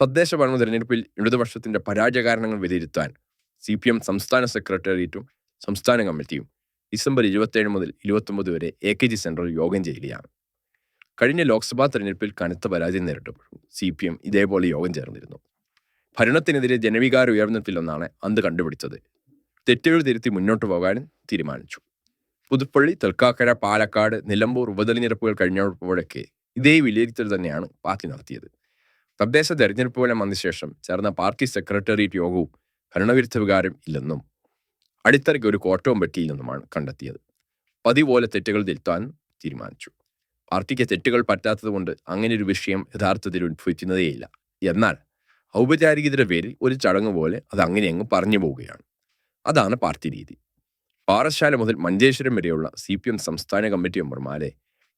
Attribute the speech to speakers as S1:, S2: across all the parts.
S1: തദ്ദേശ ഭരണ തെരഞ്ഞെടുപ്പിൽ ഇടതുപക്ഷത്തിന്റെ പരാജയ കാരണങ്ങൾ വിലയിരുത്താൻ സി പി എം സംസ്ഥാന സെക്രട്ടേറിയറ്റും സംസ്ഥാന കമ്മിറ്റിയും ഡിസംബർ ഇരുപത്തേഴ് മുതൽ ഇരുപത്തൊമ്പത് വരെ എ കെ ജി സെൻട്രൽ യോഗം ചെയ്യുകയാണ്. കഴിഞ്ഞ ലോക്സഭാ തെരഞ്ഞെടുപ്പിൽ കനത്ത പരാജയം നേരിട്ടപ്പോൾ സി പി എം ഇതേപോലെ യോഗം ചേർന്നിരുന്നു. ഭരണത്തിനെതിരെ ജനവികാരം ഉയർന്നിട്ടില്ലെന്നാണ് അന്ന് കണ്ടുപിടിച്ചത്. തെറ്റുകൾ തിരുത്തി മുന്നോട്ട് പോകാനും തീരുമാനിച്ചു. പുതുപ്പള്ളി തൃക്കാക്കര പാലക്കാട് നിലമ്പൂർ ഉപതെരഞ്ഞെടുപ്പുകൾ കഴിഞ്ഞപ്പോഴൊക്കെ ഇതേ വിലയിരുത്തൽ തന്നെയാണ് പാർട്ടി നടത്തിയത്. തദ്ദേശ തെരഞ്ഞെടുപ്പ് ഫലം വന്ന ശേഷം ചേർന്ന പാർട്ടി സെക്രട്ടേറിയറ്റ് യോഗവും ഭരണവിരുദ്ധ വികാരം ഇല്ലെന്നും അടിത്തറയ്ക്ക് ഒരു കോട്ടവും പറ്റിയില്ലെന്നുമാണ് കണ്ടെത്തിയത്. പതിപോലെ തെറ്റുകൾ തിരുത്താൻ തീരുമാനിച്ചു. പാർട്ടിക്ക് തെറ്റുകൾ പറ്റാത്തതുകൊണ്ട് അങ്ങനെ ഒരു വിഷയം യഥാർത്ഥത്തിൽ ഉത്ഭവിക്കുന്നതേയില്ല. എന്നാൽ ഔപചാരികതയുടെ പേരിൽ ഒരു ചടങ്ങ് പോലെ അത് അങ്ങനെ അങ്ങ് പറഞ്ഞു പോവുകയാണ്. അതാണ് പാർട്ടി രീതി. പാറശാല മുതൽ മഞ്ചേശ്വരം വരെയുള്ള സി പി എം സംസ്ഥാന കമ്മിറ്റി മെമ്പർമാരെ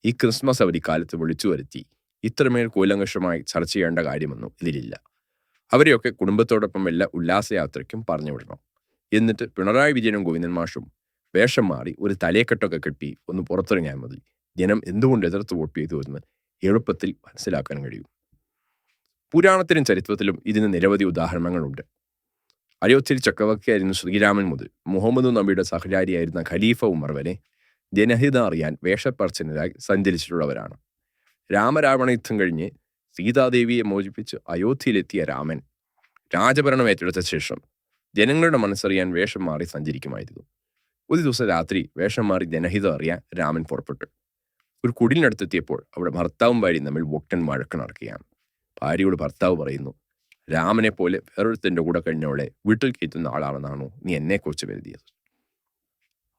S1: ഈ ക്രിസ്മസ് അവധിക്കാലത്ത് വിളിച്ചു വരുത്തി ഇത്രമേൽ കൂലങ്കഷമായി ചർച്ച ചെയ്യേണ്ട കാര്യമൊന്നും ഇതിലില്ല. അവരെയൊക്കെ കുടുംബത്തോടൊപ്പം എല്ലാ ഉല്ലാസയാത്രയ്ക്കും പറഞ്ഞു വിടണം. എന്നിട്ട് പിണറായി വിജയനും ഗോവിന്ദൻ മാഷും വേഷം മാറി ഒരു തലയെക്കെട്ടൊക്കെ കെട്ടി ഒന്ന് പുറത്തിറങ്ങിയാൽ മതി. ജനം എന്തുകൊണ്ട് എതിർത്ത് വോട്ട് ചെയ്തു എന്ന് എളുപ്പത്തിൽ മനസ്സിലാക്കാൻ കഴിയും. പുരാണത്തിലും ചരിത്രത്തിലും ഇതിന് നിരവധി ഉദാഹരണങ്ങളുണ്ട്. അയോധ്യയിൽ ചക്രവർത്തിയായിരുന്ന ശ്രീരാമൻ മുതൽ മുഹമ്മദ് നബിയുടെ സഹചാരിയായിരുന്ന ഖലീഫ ഉമർ വരെ ജനഹിത അറിയാൻ വേഷപ്പർച്ചനായി സഞ്ചരിച്ചിട്ടുള്ളവരാണ്. രാമരാവണ യുദ്ധം കഴിഞ്ഞ് സീതാദേവിയെ മോചിപ്പിച്ച് അയോധ്യയിലെത്തിയ രാമൻ രാജഭരണം ഏറ്റെടുത്ത ശേഷം ജനങ്ങളുടെ മനസ്സറിയാൻ വേഷം മാറി സഞ്ചരിക്കുമായിരുന്നു. ഒരു ദിവസം രാത്രി വേഷം മാറി ജനഹിതം അറിയാൻ രാമൻ പുറപ്പെട്ടു. ഒരു കുടിലിനടുത്തെത്തിയപ്പോൾ അവിടെ ഭർത്താവും ഭാര്യയും തമ്മിൽ വൊട്ടൻ വഴക്ക് നടക്കുകയാണ്. ഭാര്യയോട് ഭർത്താവ് പറയുന്നു രാമനെ പോലെ വേറൊരുത്തന്റെ കൂടെ കഴിഞ്ഞവളെ വീട്ടിൽ കയറ്റുന്ന ആളാണെന്നാണോ നീ എന്നെക്കുറിച്ച് കരുതിയത്?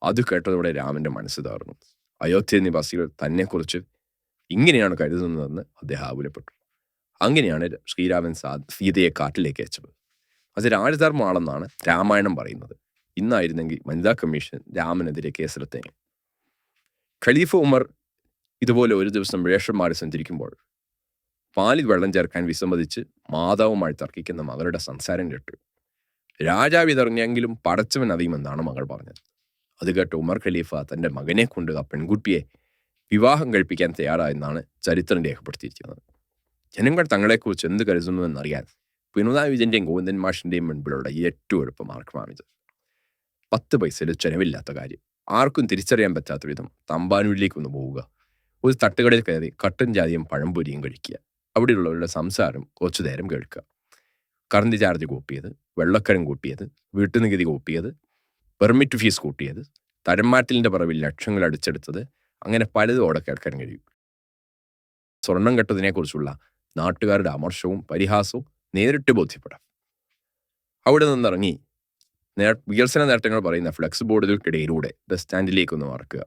S1: അത് കേട്ടതോടെ രാമന്റെ മനസ്സ് തകർന്നു. അയോധ്യ നിവാസികൾ തന്നെക്കുറിച്ച് ഇങ്ങനെയാണ് കരുതുന്നതെന്ന് അദ്ദേഹം ആകുലപ്പെട്ടു. അങ്ങനെയാണ് ശ്രീരാമൻ സാ സീതയെ കാട്ടിലേക്ക് അയച്ചത്. അത് രാജധർമ്മമാണെന്നാണ് രാമായണം പറയുന്നത്. ഇന്നായിരുന്നെങ്കിൽ വനിതാ കമ്മീഷൻ രാമനെതിരെ കേസെടുത്തേ ഖലീഫ ഉമർ ഇതുപോലെ ഒരു ദിവസം വേഷന്മാരെ സഞ്ചരിക്കുമ്പോൾ പാലിൽ വെള്ളം ചേർക്കാൻ വിസമ്മതിച്ച് മാതാവുമായി തർക്കിക്കുന്ന മകളുടെ സംസാരം കേട്ടു. രാജാവ് ഇതറിഞ്ഞെങ്കിലും പടച്ചവൻ അറിയുമെന്നാണ് മകൾ പറഞ്ഞത്. അത് കേട്ട് ഉമർ ഖലീഫ തന്റെ മകനെ കൊണ്ട് ആ പെൺകുട്ടിയെ വിവാഹം കഴിപ്പിക്കാൻ തയ്യാറായെന്നാണ് ചരിത്രം രേഖപ്പെടുത്തിയിരിക്കുന്നത്. ജനങ്ങൾ തങ്ങളെക്കുറിച്ച് എന്ത് കരുതുന്നുവെന്നറിയാൻ പിണറായി വിജയന്റെയും ഗോവിന്ദൻ മാഷിന്റെയും മുൻപിലുള്ള ഏറ്റവും എളുപ്പ പത്ത് പൈസയിൽ ചെലവില്ലാത്ത കാര്യം. ആർക്കും തിരിച്ചറിയാൻ പറ്റാത്ത വിധം തമ്പാനൂരിലേക്കൊന്ന് പോവുക. ഒരു തട്ടുകടയിൽ കയറി കട്ടൻ ജാതിയും പഴംപൊരിയും കഴിക്കുക. അവിടെയുള്ളവരുടെ സംസാരം കുറച്ചു നേരം കേൾക്കുക. കറണ്ട് ചാർജ് കൂട്ടിയത് വെള്ളക്കരം കൂട്ടിയത് വീട്ടുനികുതി കൂട്ടിയത് പെർമിറ്റ് ഫീസ് കൂട്ടിയത് തരംമാറ്റലിന്റെ പറവിൽ ലക്ഷങ്ങൾ അടിച്ചെടുത്തത് അങ്ങനെ പലതും അവിടെ കേൾക്കാൻ കഴിയും. സ്വർണം കെട്ടതിനെക്കുറിച്ചുള്ള നാട്ടുകാരുടെ അമർഷവും പരിഹാസവും നേരിട്ട് ബോധ്യപ്പെടാം. അവിടെ നിന്നിറങ്ങി വികസന നേട്ടങ്ങൾ പറയുന്ന ഫ്ലെക്സ് ബോർഡുകൾക്കിടയിലൂടെ ബസ് സ്റ്റാൻഡിലേക്ക് ഒന്ന് മറക്കുക.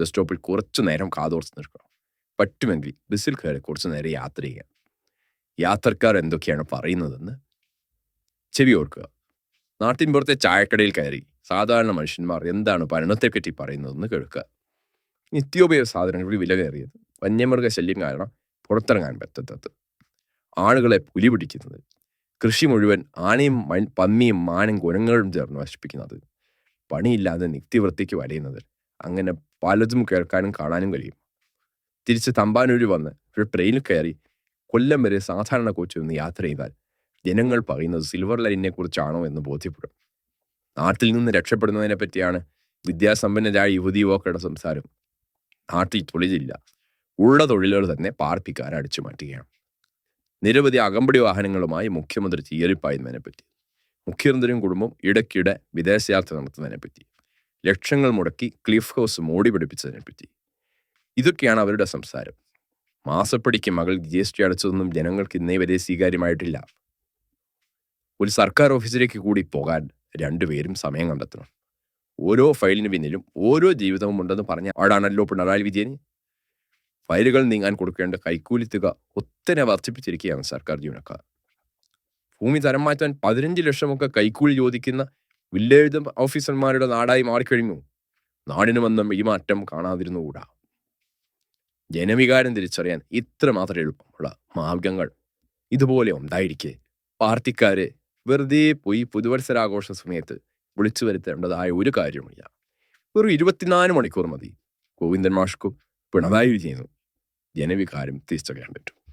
S1: ബസ് സ്റ്റോപ്പിൽ കുറച്ചു നേരം കാതോർത്ത് നിൽക്കണം. പറ്റുമെങ്കിൽ ബസ്സിൽ കയറി കുറച്ചു നേരം യാത്ര ചെയ്യാം. യാത്രക്കാർ എന്തൊക്കെയാണ് പറയുന്നതെന്ന് ചെവി ഓർക്കുക. നാട്ടിൻപുറത്തെ ചായക്കടയിൽ കയറി സാധാരണ മനുഷ്യന്മാർ എന്താണ് ഭരണത്തെപ്പറ്റി പറയുന്നതെന്ന് കേൾക്കുക. നിത്യോപയോഗ സാധനങ്ങൾ വില കയറിയത്. വന്യമൃഗ ശല്യം കാരണം പുറത്തിറങ്ങാൻ പറ്റാത്തത്. ആളുകളെ പുലി പിടിക്കുന്നത്. കൃഷി മുഴുവൻ ആനയും മൺ പന്നിയും മാനും കുരങ്ങുകളും ചേർന്ന് നശിപ്പിക്കുന്നത്. പണിയില്ലാതെ നിത്യവൃത്തിക്ക് വലയുന്നത്. അങ്ങനെ പലതും കേൾക്കാനും കാണാനും കഴിയും. തിരിച്ച് തമ്പാനൂരി വന്ന് ഒരു ട്രെയിനിൽ കയറി കൊല്ലം വരെ സാധാരണ കോച്ചിൽ നിന്ന് യാത്ര ചെയ്താൽ ജനങ്ങൾ പറയുന്നത് സിൽവർ ലൈനിനെ കുറിച്ചാണോ എന്ന് ബോധ്യപ്പെടും. നാട്ടിൽ നിന്ന് രക്ഷപ്പെടുന്നതിനെ പറ്റിയാണ് വിദ്യാസമ്പന്നരായ യുവതി യുവാക്കളുടെ സംസാരം. നാട്ടിൽ തൊഴിലില്ല. ഉള്ള തൊഴിലുകൾ തന്നെ പാർപ്പിക്കാൻ അടിച്ചു മാറ്റുകയാണ്. നിരവധി അകമ്പടി വാഹനങ്ങളുമായി മുഖ്യമന്ത്രി ചീയറിപ്പായുന്നതിനെ പറ്റി മുഖ്യമന്ത്രിയും കുടുംബം ഇടയ്ക്കിടെ വിദേശയാത്ര നടത്തുന്നതിനെ പറ്റി ലക്ഷങ്ങൾ മുടക്കി ക്ലിഫ് ഹൗസ് മോടി പിടിപ്പിച്ചതിനെ പറ്റി ഇതൊക്കെയാണ് അവരുടെ സംസാരം. മാസപ്പടിക്ക് മകൾ ജി എസ് ടി അടച്ചതൊന്നും ജനങ്ങൾക്ക് ഇന്നേ വരെ സ്വീകാര്യമായിട്ടില്ല. ഒരു സർക്കാർ ഓഫീസിലേക്ക് കൂടി പോകാൻ രണ്ടുപേരും സമയം കണ്ടെത്തണം. ഓരോ ഫയലിന് പിന്നിലും ഓരോ ജീവിതവും ഉണ്ടെന്ന് പറഞ്ഞ ആടാണല്ലോ പിണറായി വിജയൻ. ഫയലുകൾ നീങ്ങാൻ കൊടുക്കേണ്ട കൈക്കൂലി തുക ഒത്തിരി വർദ്ധിപ്പിച്ചിരിക്കുകയാണ് സർക്കാർ ജീവനക്കാർ. ഭൂമി തരം മാറ്റാൻ പതിനഞ്ച് ലക്ഷമൊക്കെ കൈക്കൂലി ചോദിക്കുന്ന വില്ലേജ് ഓഫീസർമാരുടെ നാടായി മാറിക്കഴിഞ്ഞു. നാടിന് വന്ന ഈ മാറ്റം കാണാതിരുന്നുകൂടാ. ജനവികാരം തിരിച്ചറിയാൻ ഇത്രമാത്രം എളുപ്പമുള്ള മാർഗങ്ങൾ ഇതുപോലെ ഉണ്ടായിരിക്കെ. പാർട്ടിക്കാര് വെറുതെ പോയി പുതുവത്സരാഘോഷ സമയത്ത് വിളിച്ചു വരുത്തേണ്ടതായ ഒരു കാര്യവുമില്ല. വെറും ഇരുപത്തിനാല് മണിക്കൂർ മതി. ഗോവിന്ദൻ മാഷ്ക്കും പിണറായി വിജയനും ജനവികാരം തിരിച്ചറിയാൻ പറ്റും.